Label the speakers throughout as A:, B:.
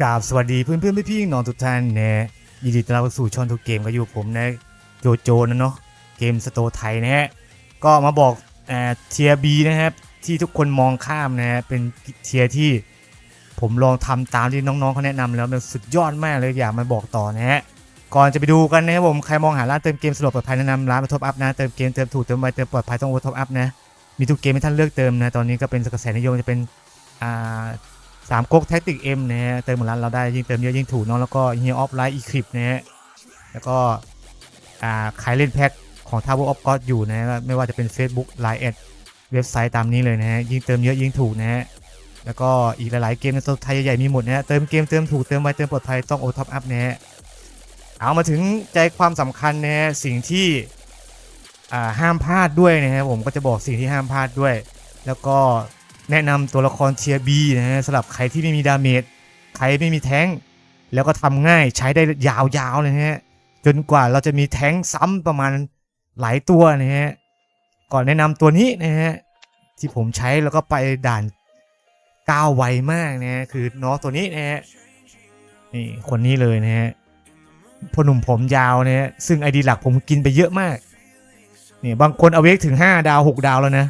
A: กราบสวัสดีเพื่อนเพื่อนพี่ๆน้องทุกท่านนะยินดีต้อนรับสู่ช่องทุกเกมก็อยู่ผมนะโจโจนะเนาะเกมสโตไทยนะฮะก็มาบอกเอ่อเทียบีนะครับที่ทุกคนมองข้ามนะฮะเป็นเทียที่ผมลองทำตามที่น้องๆเขาแนะนำแล้วมันสุดยอดมากเลยอยากมาบอกต่อนะฮะก่อนจะไปดูกันนะครับผมใครมองหาร้านเติมเกมสะดวกปลอดภัยแนะนำร้านมาท็อปอัพนะเติมเกมเติมถูกเติมไวเติมปลอดภัยต้องโอท็อปอัพนะมีทุกเกมให้ท่านเลือกเติมนะตอนนี้ก็เป็นกระแสนิยมจะเป็นอ่า สามก๊กแท็กติกเอ็มนะฮะเติมหมือนร้านเราได้ยิ่งเติมเยอะยิ่งถูกเนาะแล้วก็เฮียออฟไลท์อีคลิปนะฮะแล้วก็อ่าขายเล่นแพ็คของทาวเวอร์ออฟก็อยู่นะฮะไม่ว่าจะเป็น Facebook Line แอดเว็บไซต์ตามนี้เลยนะฮะยิ่งเติมเยอะยิ่งถูกนะฮะแล้วก็อีกหลายๆเกมในตัวไทยใหญ่ๆมีหมดนะฮะเติมเกมเติมถูกเติมไวเติมปลอดภัยต้องโอท็อปอัพนะฮะเอามาถึงใจความสำคัญนะฮะสิ่งที่อ่าห้ามพลาดด้วยนะฮะผมก็จะบอกสิ่งที่ห้ามพลาดด้วย แล้วก็ แนะนำตัวละครเทียบีนะฮะสำหรับใครที่ไม่มีดาเมจใครไม่มีแท้งแล้วก็ทำง่ายใช้ได้ยาวๆเลยนะฮะจนกว่าเราจะมีแท้งซ้ำประมาณหลายตัวนะฮะก่อนแนะนำตัวนี้นะฮะที่ผมใช้แล้วก็ไปด่านก้าวไวมากนะฮะคือน้องตัวนี้นะฮะนี่คนนี้เลยนะฮะพอหนุ่มผมยาวนะฮะซึ่งไอดีหลักผมกินไปเยอะมากเนี่ยบางคนเอาเวกถึง 5 ดาว 6 ดาวแล้วนะ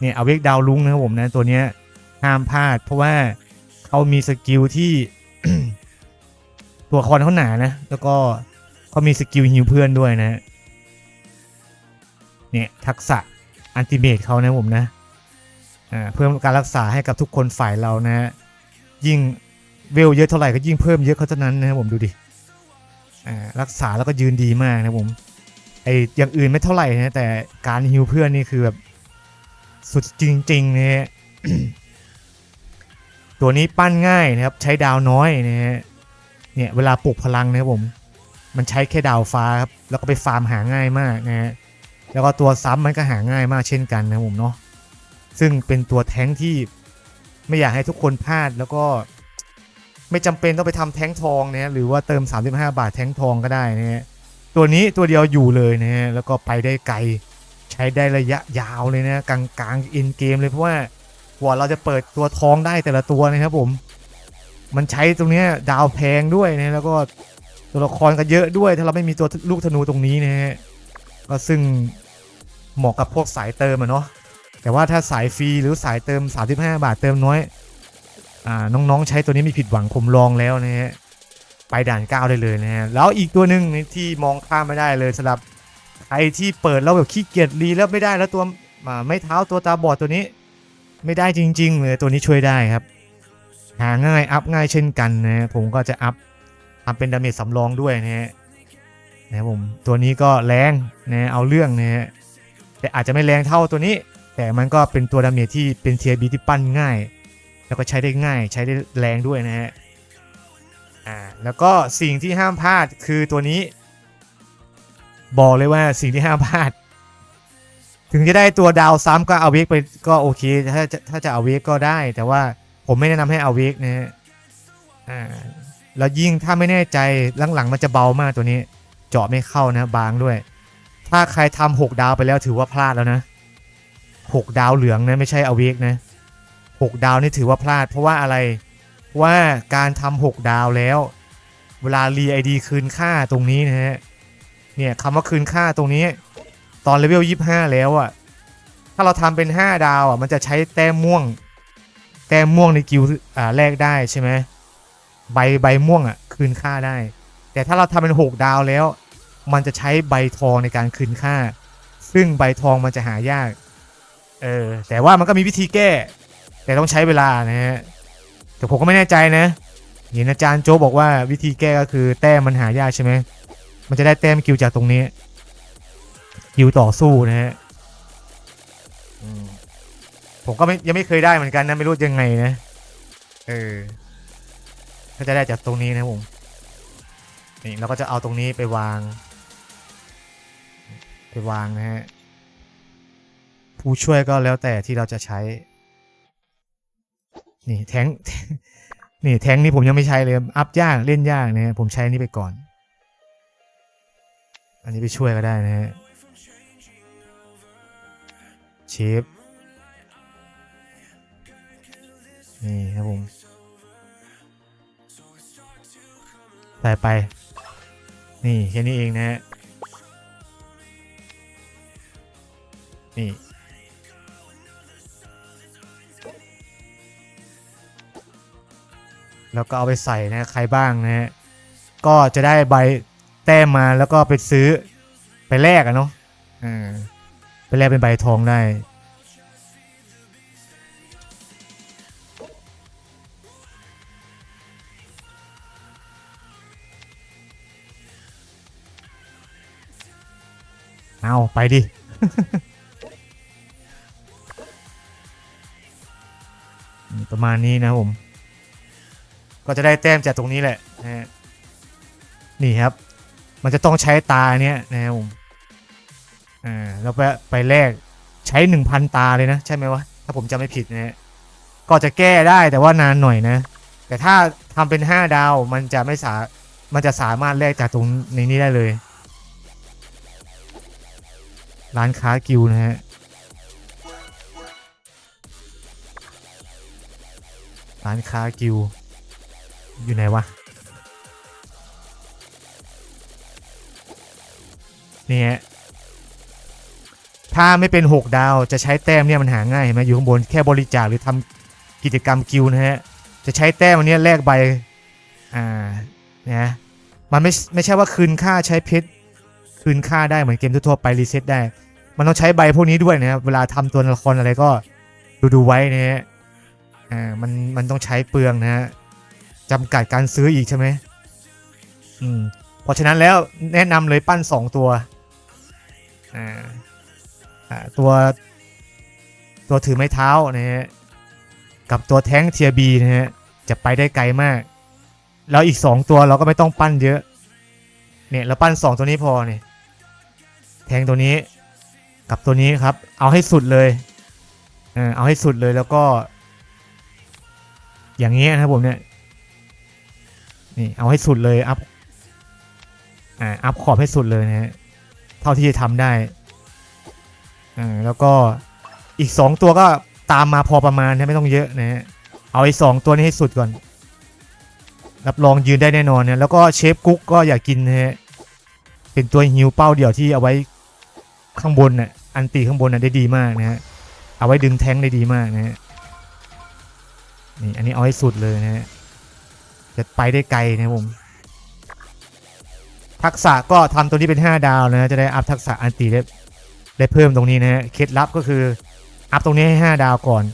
A: เนี่ยเอาเวกดาวลุงนะครับผมนะตัวเนี้ยห้ามพลาด เพราะว่าเขามีสกิลที่ ตัวละครเขาหนานะ แล้วก็เขามีสกิลฮิวเพื่อนด้วยนะเนี่ยทักษะอันติเมตเขานะผมนะอ่าเพิ่มการรักษาให้กับทุกคนฝ่ายเรานะฮะยิ่งเวลเยอะเท่าไหร่ก็ยิ่งเพิ่มเยอะเขาเท่านั้นนะครับผมดูดิอ่ารักษาแล้วก็ยืนดีมากนะผมไออย่างอื่นไม่เท่าไหร่นะแต่การฮิวเพื่อนนี่คือแบบ สุดจริงๆนะฮะตัวนี้ปั้นง่ายนะครับ ใช้ดาวน้อยนะฮะเนี่ยเวลาปลุกพลังนะครับผม มันใช้แค่ดาวฟ้าครับ แล้วก็ไปฟาร์มหาง่ายมากนะฮะแล้วก็ตัวซ้ำมันก็หาง่ายมากเช่นกันนะผมเนาะซึ่งเป็นตัวแท้งที่ไม่อยากให้ทุกคนพลาดแล้วก็ไม่จำเป็นต้องไปทำแท้งทองนะหรือว่าเติม 35 บาทแท้งทองก็ได้นะฮะตัวนี้ตัวเดียวอยู่เลยนะฮะแล้วก็ไปได้ไกล ใช้ได้ระยะยาวเลยนะกลางกลางอินเกมเลยเพราะว่ากว่าเราจะเปิดตัวทองได้แต่ละตัวนะครับผม มันใช้ตรงนี้ดาวแพงด้วยนะแล้วก็ตัวละครก็เยอะด้วย ถ้าเราไม่มีตัวลูกธนูตรงนี้นะฮะก็ซึ่งเหมาะกับพวกสายเติมอะเนาะแต่ว่าถ้าสายฟรีหรือสายเติม 35 บาทเติมน้อยอ่าน้องๆ ใช้ตัวนี้ไม่ผิดหวังผมลองแล้วนะฮะไปด่านเก้าได้เลยนะฮะแล้วอีกตัวหนึ่งที่มองข้ามไม่ได้เลยสำหรับ ใครที่เปิดแล้วแบบขี้เกียจรีแล้วไม่ได้แล้วตัวอ่าไม่เท้าตัวตาบอดตัวนี้ ไม่ได้จริงๆเลยตัวนี้ช่วยได้ครับ หาง่ายอัพง่ายเช่นกันนะผมก็จะอัพทำเป็นดาเมจสำรองด้วยนะฮะนะผมตัวนี้ก็แรงนะเอาเรื่องนะฮะแต่อาจจะไม่แรงเท่าตัวนี้ แต่มันก็เป็นตัวดาเมจที่เป็นเทียบีที่ปั้นง่าย แล้วก็ใช้ได้ง่ายใช้ได้แรงด้วยนะฮะอ่าแล้วก็สิ่งที่ห้ามพลาดคือตัวนี้ บอกเลยว่าสิ่งที่ห้ามพลาด ถึงจะได้ตัวดาวซ้ำก็เอาเวกไปก็โอเค ถ้าจะถ้าจะเอาเวกก็ได้ แต่ว่าผมไม่แนะนำให้เอาเวกนะฮะอ่าแล้วยิ่งถ้าไม่แน่ใจหลังๆมันจะเบามากตัวนี้ เจาะไม่เข้านะ บางด้วย ถ้าใครทำหกดาวไปแล้วถือว่าพลาดแล้วนะหกดาวเหลืองนะไม่ใช่เอาเวกนะหกดาวนี่ถือว่าพลาด เพราะว่าอะไรเพราะว่าการทำหกดาวแล้ว เวลารีไอดีคืนค่าตรงนี้นะฮะ เนี่ยคำว่าคืนค่าตรงนี้ ตอนเลเวล25แล้วอะ่ะ ถ้าเราทำเป็น 5 ดาวอะ่ะ มันจะใช้แต้มม่วง แต้มม่วงในกิลด์อ่าแลกได้ใช่ไหมใบใบม่วงอะ่ะ คืนค่าได้ แต่ถ้าเราทำเป็น 6 ดาวแล้ว มันจะใช้ใบทองในการคืนค่า ซึ่งใบทองมันจะหายากเออแต่ว่ามันก็มีวิธีแก้ แต่ต้องใช้เวลานะฮะแต่ผมก็ไม่แน่ใจนะเห็นอาจารย์โจบอกว่าวิธีแก้ก็คือแต้มมันหายากใช่ไหม มันจะได้แต้มกิวจากตรงนี้ กิวต่อสู้นะฮะผมก็ไม่ยังไม่เคยได้เหมือนกันนะไม่รู้ยังไงนะ เออก็จะได้จากตรงนี้นะผมนี่เราก็จะเอาตรงนี้ไปวาง ไปวางนะฮะผู้ช่วยก็แล้วแต่ที่เราจะใช้ นี่แทงนี่แทงนี่ผมยังไม่ใช้เลย อัพยากเล่นยากนะฮะผมใช้นนี้ไปก่อน อันนี้ไปช่วยก็ได้นะฮะเชฟนี่ครับผมใส่ไป นี่ แค่นี้เองนะฮะ นี่ แล้วก็เอาไปใส่นะใครบ้างนะฮะ ก็จะได้ใบ แต้มมาแล้วก็ไปซื้อไปแลกอะเนาะอ่าไปแลกเป็นใบทองได้เอาไปดิ ประมาณนี้นะผม ก็จะได้แต้มจากตรงนี้แหละนี่ครับ มันจะต้องใช้ตาเนี้ยนะครับผมอ่าแล้วไปไปแลกใช้หนึ่งพันตาเลยนะ ใช่ไหมวะ ถ้าผมจำไม่ผิดนะฮะก็จะแก้ได้แต่ว่านานหน่อยนะ แต่ถ้าทำเป็นห้าดาวมันจะไม่สามันจะสามารถแลกจากตรงในนี้ได้เลย ร้านค้ากิวนะฮะร้านค้ากิวอยู่ไหนวะ นี่ฮะถ้าไม่เป็น 6 ดาวจะใช้แต้มเนี่ยมันหาง่ายเห็นไหมอยู่ข้างบนแค่บริจาคหรือทำกิจกรรมกิวนะฮะจะใช้แต้มอันนี้แลกใบอ่านะมันไม่ไม่ใช่ว่าคืนค่าใช้เพชรคืนค่าได้เหมือนเกมทั่วไปรีเซ็ตได้ มันต้องใช้ใบพวกนี้ด้วยนะครับเวลาทำตัวละครอะไรก็ดูดูไว้นะฮะอ่ามันมันต้องใช้เปลืองนะฮะจำกัดการซื้ออีกใช่ไหมอืมเพราะฉะนั้นแล้วแนะนำเลยปั้น 2 ตัว อ่าอ่าตัว ตัวถือไม้เท้านะฮะกับตัวแท้งเทียบีนะฮะจะไปได้ไกลมาก แล้วอีก2ตัวเราก็ไม่ต้องปั้นเยอะ เนี่ยเราปั้น2ตัวนี้พอเนี่ยแทงตัวนี้กับตัวนี้ครับ เอาให้สุดเลยเอาให้สุดเลยแล้วก็ อย่างเงี้ยนะครับผมเนี่ยนี่เอาให้สุดเลยอัพอ่าอัพขอบให้สุดเลยนะฮะ เท่าที่จะทำได้อ่าแล้วก็อีก 2 ตัวก็ตามมาพอประมาณนะไม่ต้องเยอะนะฮะเอาไอ้สองตัวนี้ให้สุดก่อน รับรองยืนได้แน่นอนนะแล้วก็เชฟกุ๊กก็อย่ากินนะฮะเป็นตัวฮิวเป้าเดี่ยวที่เอาไว้ข้างบนน่ะอันตีข้างบนน่ะได้ดีมากนะฮะเอาไว้ดึงแท้งได้ดีมากนะฮะนี่อันนี้เอาให้สุดเลยนะฮะจะไปได้ไกลนะผม ทักษะก็ทำตัวนี้เป็น 5 ดาวนะ จะได้อัพทักษะอันตีได้ได้เพิ่มตรงนี้นะฮะ เคล็ดลับก็คือ อัพตรงนี้ให้ 5 ดาวก่อน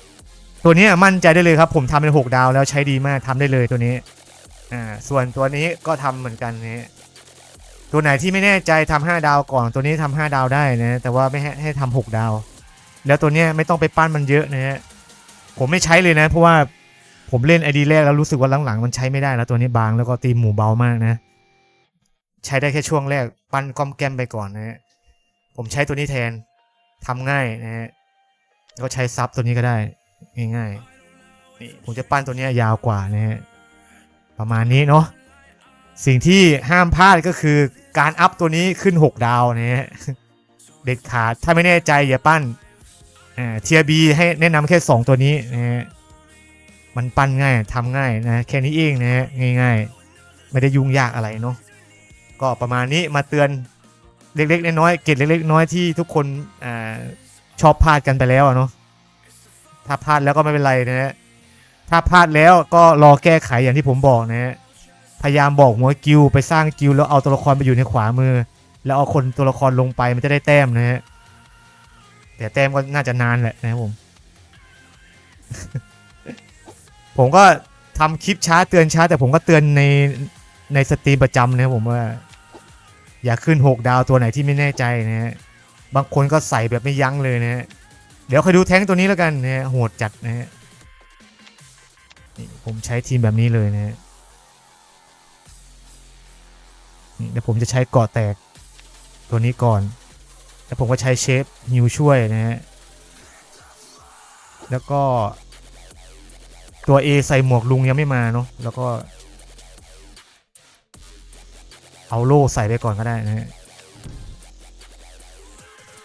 A: ตัวนี้มั่นใจได้เลยครับ ผมทำเป็น 6 ดาวแล้วใช้ดีมากทำได้เลยตัวนี้ อ่า ส่วนตัวนี้ก็ทำเหมือนกันนะฮะตัวไหนที่ไม่แน่ใจทำ5ดาวก่อน ตัวนี้ทำ5ดาวได้นะ แต่ว่าไม่ให้ให้ทำ6ดาว แล้วตัวนี้ไม่ต้องไปปั้นมันเยอะนะฮะ ผมไม่ใช้เลยนะ เพราะว่าผมเล่นไอดีแรกแล้วรู้สึกว่าหลังๆมันใช้ไม่ได้แล้วตัวนี้บางแล้วก็ตีหมู่เบามากนะ ใช้ได้แค่ช่วงแรก ปั้นก้อมแก้มไปก่อนนะฮะผมใช้ตัวนี้แทนทำง่ายนะฮะก็ใช้ซับตัวนี้ก็ได้ง่ายๆนี่ผมจะปั้นตัวนี้ยาวกว่านะฮะประมาณนี้เนาะสิ่งที่ห้ามพลาดก็คือการอัพตัวนี้ขึ้น 6 ดาวนะฮะเด็ดขาดถ้าไม่แน่ใจอย่าปั้นเทียบีให้แนะนำแค่ 2 ตัวนี้นะฮะมันปั้นง่ายทำง่ายนะแค่นี้เองนะฮะง่าย ๆ ไม่ได้ยุ่งยากอะไรเนาะ ก็ประมาณนี้มาเตือนเล็กๆน้อยๆเกร็ดเล็กๆน้อยที่ทุกคนอชอบพลาดกันไปแล้วเนาะถ้าพลาดแล้วก็ไม่เป็นไรนะฮะถ้าพลาดแล้วก็รอแก้ไขอย่างที่ผมบอกนะฮะพยายามบอกหัวกิวไปสร้างกิวแล้วเอาตัวละครไปอยู่ในขวามือ แล้วเอาคนตัวละครลงไปมันจะได้แต้มนะฮะแต่แต้มก็น่าจะนานแหละนะครับผม ผมก็ทำคลิปช้าเตือนช้า แต่ผมก็เตือนในในสตรีมประจำนะครับผมว่า อย่าขึ้น 6 ดาวตัวไหนที่ไม่แน่ใจนะฮะบางคนก็ใส่แบบไม่ยั้งเลยนะฮะเดี๋ยวคอยดูแท้งตัวนี้แล้วกันนะฮะโหดจัดนะฮะนี่ผมใช้ทีมแบบนี้เลยนะฮะนี่เดี๋ยวผมจะใช้เกาะแตกตัวนี้ก่อน แล้วผมก็ใช้เชฟฮิวช่วยนะฮะแล้วก็ตัว A ใส่หมวกลุงยังไม่มาเนาะแล้วก็ เอาโล่ใส่ไปก่อนก็ได้นะฮะ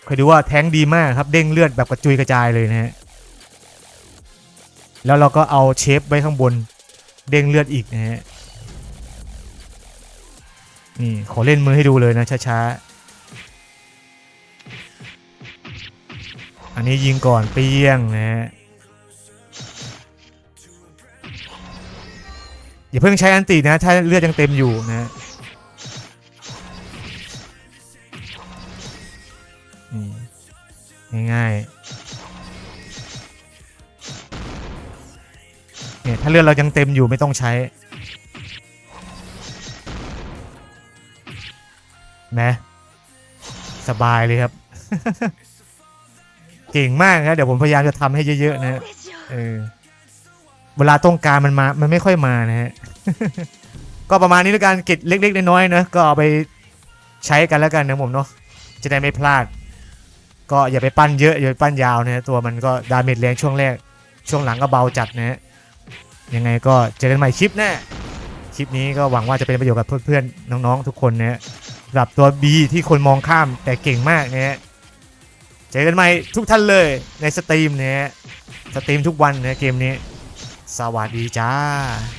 A: เคยดูว่าแทงดีมากครับ เด้งเลือดแบบกระจุยกระจายเลยนะฮะ แล้วเราก็เอาเชฟไว้ข้างบน เด้งเลือดอีกนะฮะ นี่ขอเล่นมือให้ดูเลยนะช้าๆ อันนี้ยิงก่อนเปี้ยงนะฮะ อย่าเพิ่งใช้อันตินะ ถ้าเลือดยังเต็มอยู่นะนี่ ง่ายๆเนี่ยถ้าเลือดเรายังเต็มอยู่ไม่ต้องใช้ นะ สบายเลยครับ เก่งมากครับเดี๋ยวผมพยายามจะทำให้เยอะๆนะฮะเออเวลาต้องการมันมา มันไม่ค่อยมานะฮะ ก็ประมาณนี้แล้วกันเก็บเล็กๆน้อยๆนะ ก็เอาไปใช้กันแล้วกันนะผมเนาะ จะได้ไม่พลาด ก็อย่าไปปั้นเยอะอย่าไปปั้นยาวนะตัวมันก็ดาเมจแรงช่วงแรก ช่วงหลังก็เบาจัดนะยังไงก็เจอกันใหม่คลิปหน้าคลิปนี้ก็หวังว่าจะเป็นประโยชน์กับเพื่อนๆน้องๆทุกคนนะสำหรับตัว B ที่คนมองข้ามแต่เก่งมากนะเจอกันใหม่ทุกท่านเลยในสตรีมนะสตรีมทุกวันนะเกมนี้ สวัสดีจ้า